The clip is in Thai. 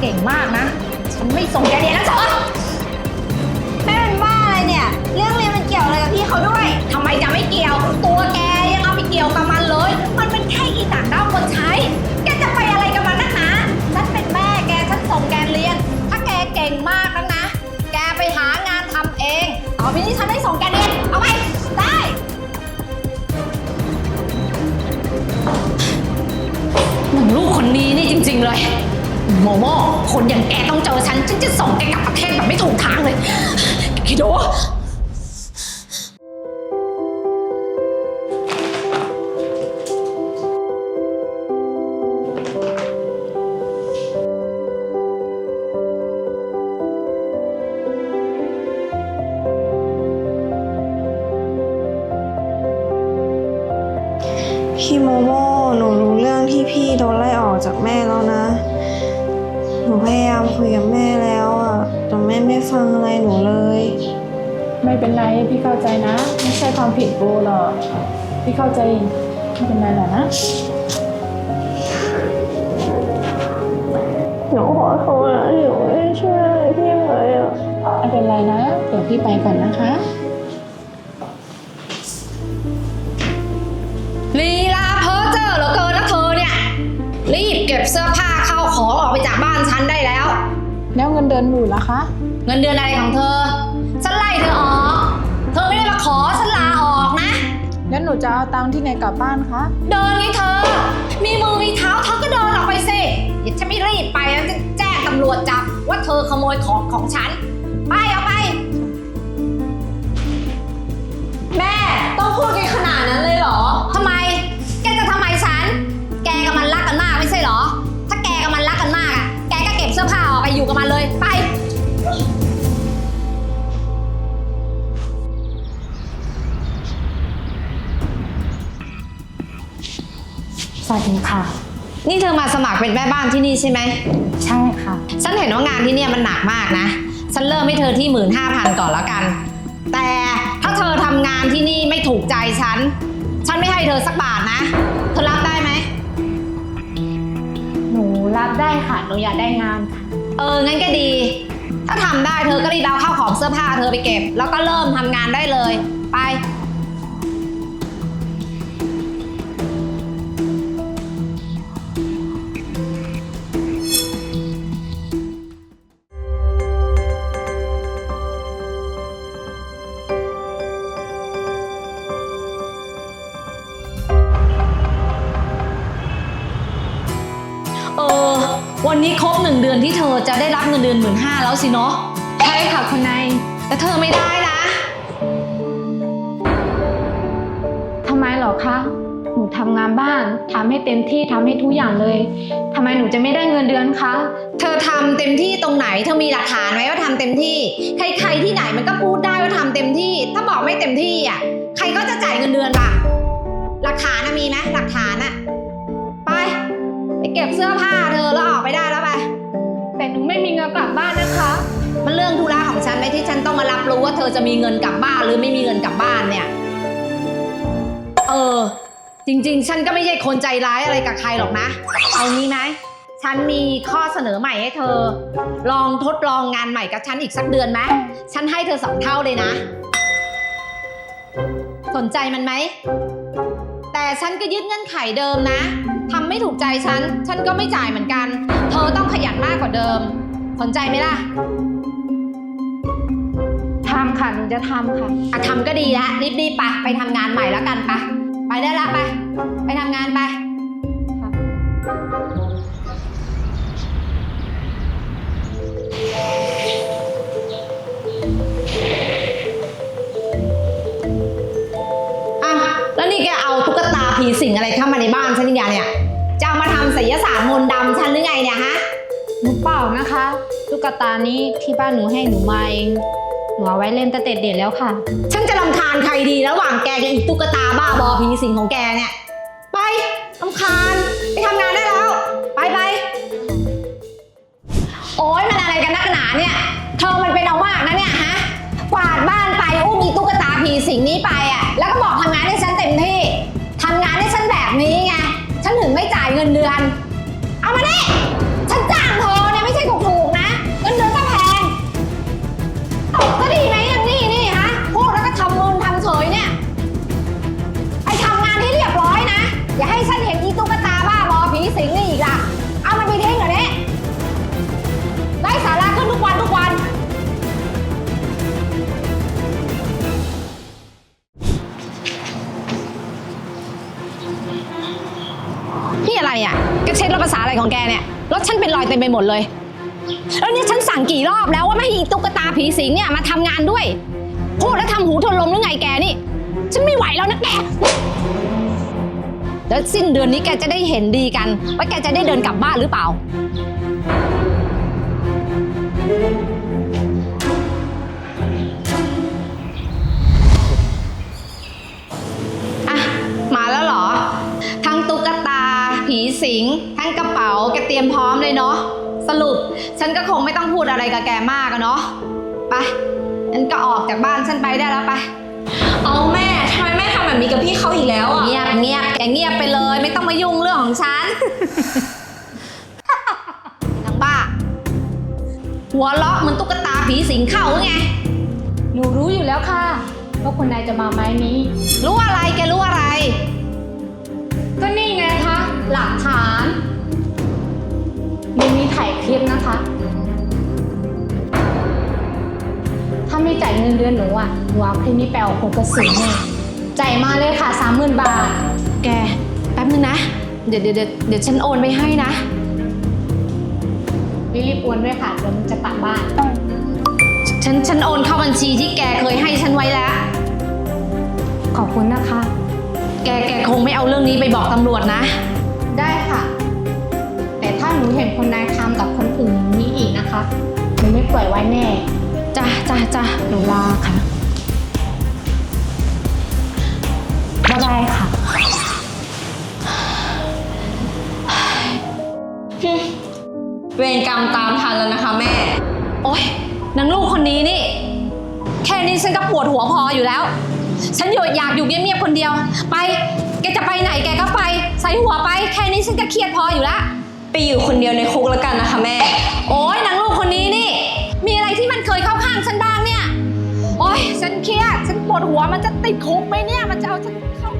เก่งมากนะ ฉันไม่ส่งแกเรียนแล้วเธอแม่เป็นบ้าอะไรเนี่ย เรื่องเรียนมันเกี่ยวอะไรกับพี่เขาด้วย ทำไมจะไม่เกี่ยว ตัวแกยังเอาไปเกี่ยวกับมันเลย มันเป็นแค่อีต่างด้าวคนใช้ แกจะไปอะไรกับมันนักหนาฉันเป็นแม่แก ฉันส่งแกเรียน ถ้าแกเก่งมากนักนะ แกไปหางานทำเอง ต่อไปนี้ฉันไม่ส่งแกเรียน เอาไป ได้หนึ่งลูกคนนี้นี่จริง ๆ เลย โมโมคนอย่างแกต้องเจอฉัน ฉันจะส่งแกกลับประเทศแบบไม่ถูกทางเลยคิดดูพี่โมโมหนูรู้เรื่องที่พี่โดนไล่ออกจากแม่แล้วนะายามคุยกับแม่แล้วอะแต่แม่ไม่ฟังอะไรหนูเลย ไม่เป็นไรพี่เข้าใจนะ ไม่ใช่ความผิดโบหรอกพี่เข้าใจไม่เป็นไรหรอกนะ หนูขอโทษนะหนูไม่ได้ช่วยอะไรพี่เลยอะไม่เป็นไรนะเดี๋ยวพี่ไปก่อนนะคะ แล้วเงินเดือนหนูล่ะคะ เงินเดือนอะไรของเธอ ฉันไล่เธอออก เธอไม่ได้มาขอฉันลาออกนะ แล้วหนูจะเอาตังค์ที่ไหนกลับบ้านคะ เดินไงเธอ มีมือมีเท้าเธอก็เดินออกไปสิอย่าฉันไม่รีบไปแล้วจะแจ้งตำรวจจับว่าเธอขโมยของของฉัน ไปเอาไป วัสดีค่ะ นี่เธอมาสมัครเป็นแม่บ้านที่นี่ใช่ไหม ใช่ค่ะ ฉันเห็นว่างานที่เนี่ยมันหนักมากนะ ฉันเริ่มให้เธอที่หมื่นห้าพันก่อนแล้วกัน แต่ถ้าเธอทำงานที่นี่ไม่ถูกใจฉัน ฉันไม่ให้เธอสักบาทนะ เธอรับได้ไหม หนูรับได้ค่ะ หนูอยากได้งานค่ะ เออ งั้นก็ดี ถ้าทำได้เธอก็รีบเอาข้าวของเสื้อผ้าเธอไปเก็บ แล้วก็เริ่มทำงานได้เลย ไป วันนี้ครบหนึ่งเดือนที่เธอจะได้รับเงินเดือนหมื่นห้าแล้วสิเนาะใช่ค่ะคุณนายแต่เธอไม่ได้นะทำไมเหรอคะหนูทำงานบ้านทำให้เต็มที่ทำให้ทุกอย่างเลยทำไมหนูจะไม่ได้เงินเดือนคะเธอทำเต็มที่ตรงไหนเธอมีหลักฐานไหมว่าทำเต็มที่ ใครๆที่ไหนมันก็พูดได้ว่าทำเต็มที่ ถ้าบอกไม่เต็มที่อะใครก็จะจ่ายเงินเดือนล่ะ หลักฐานนะมีไหมหลักฐานอะไปไปเก็บเสื้อผ้า รื่องธุระของฉันไหมที่ฉันต้องมารับรู้ว่าเธอจะมีเงินกลับบ้านหรือไม่มีเงินกลับบ้านเนี่ย เออ จริง ๆ ฉันก็ไม่ใช่คนใจร้ายอะไรกับใครหรอกนะ เอางี้ไหมฉันมีข้อเสนอใหม่ให้เธอ ลองทดลองงานใหม่กับฉันอีกสักเดือนไหมฉันให้เธอสองเท่าเลยนะ สนใจมันไหม แต่ฉันก็ยึดเงื่อนไขเดิมนะทำไม่ถูกใจฉัน ฉันก็ไม่จ่ายเหมือนกัน เธอต้องขยันมากกว่าเดิม สนใจไหมล่ะำค่ะหนูจะทำค่ะอะทำก็ดีแล้วรีบๆไปไปทำงานใหม่แล้วกันไปไปได้ละไป ไปทำงานไป อะ แล้วนี่แกเอาตุ๊กตาผีสิงอะไรเข้ามาในบ้านฉันอีกอย่างเนี่ย จะเอามาทำศิลศาสตร์มนต์ดำฉันหรือไงเนี่ยฮะ หนูเปล่านะคะ ตุ๊กตานี้ที่บ้านหนูให้หนูมาเอง หนูเอาไว้เล่นแตั้งแต่เด็กแล้วค่ะ ฉันจะรำคาญใครดีระหว่างแกกับอีตุ๊กตาบ้าบอผีสิงของแกเนี่ย ไปรำคาญไปทำงานได้แล้ว ไปไปโอ๊ยมันอะไรกันนักหนาเนี่ยเธอมันเป็นเอามากนะเนี่ยฮะกวาดบ้านไปอุ้มอีตุ๊กตาผีสิงนี้ไปอะแล้วก็บอกทำงานให้ฉันเต็มที่ทำงานให้ฉันแบบนี้ไงฉันถึงไม่จ่ายเงินเดือน อะไรของแกเนี่ยรถฉันเป็นรอยเต็มไปหมดเลยแล้วนี่ฉันสั่งกี่รอบแล้วว่าไม่ให้อีตุ๊กตาผีสิงเนี่ยมาทำงานด้วย พูดแล้วทำหูทนลมหรือไงแกนี่ ฉันไม่ไหวแล้วนะแกแล้วสิ้นเดือนนี้แกจะได้เห็นดีกันว่าแกจะได้เดินกลับบ้านหรือเปล่า ยมพร้อมเลยเนาะ สรุปฉันก็คงไม่ต้องพูดอะไรกับแกมากอะเนาะ ไปงั้นก็ออกจากบ้านฉันไปได้แล้วไป เอาแม่ทำไมแม่ทำแบบนี้กับพี่เขาอีกแล้วอะ เงียบเงียบแกเงียบไปเลย ไม่ต้องมายุ่งเรื่องของฉันทั้งบ้า หัวเราะเหมือนตุ๊กตาผีสิงเข้าหรือไง หนูรู้อยู่แล้วค่ะว่าคุณนายจะมาไม้นี้ รู้อะไรแกรู้อะไร ก็นี่ไงคะ หลักฐานมีมี ถ่ายคลิปนะคะ ถ้าไม่จ่ายเงินเดือนหนูอะหนูเอาคลิปนี้ไปออกโครงกระสุนเนี่ยจ่ายมาเลยค่ะสามหมื่นบาท แก แป๊บนึงนะ เดี๋ยวเดี๋ยวเดี๋ยวเดี๋ยวฉันโอนไปให้นะ รีบๆโอนด้วยค่ะเดี๋ยวมันจะกลับบ้าน ฉันฉันโอนเข้าบัญชีที่แกเคยให้ฉันไว้แล้ว ขอบคุณนะคะ แกแกคงไม่เอาเรื่องนี้ไปบอกตำรวจนะ ได้ค่ะแต่ถ้า หนูเห็นคนนายทำกับคนอื่นอย่างนี้อีกนะคะ หนูไม่ปล่อยไว้แน่ จ้ะจ้ะจ้ะหนูลาค่ะ บ๊ายบายค่ะ เวรกรรมตามทันแล้วนะคะแม่ โอ๊ยนางลูกคนนี้นี่ แค่นี้ฉันก็ปวดหัวพออยู่แล้ว ฉันอยู่อยากอยู่เงียบๆคนเดียว ไป แกจะไปไหนแกก็ไป ใส่หัวไป แค่นี้ฉันก็เครียดพออยู่แล้ว ไปอยู่คนเดียวในคุกแล้วกันนะคะแม่ โอ้ยนางลูกคนนี้นี่ มีอะไรที่มันเคยเข้าข้างฉันบ้างเนี่ย โอ้ยฉันเครียด ฉันปวดหัวมันจะติดคุกไหมเนี่ย มันจะเอาฉันเข้า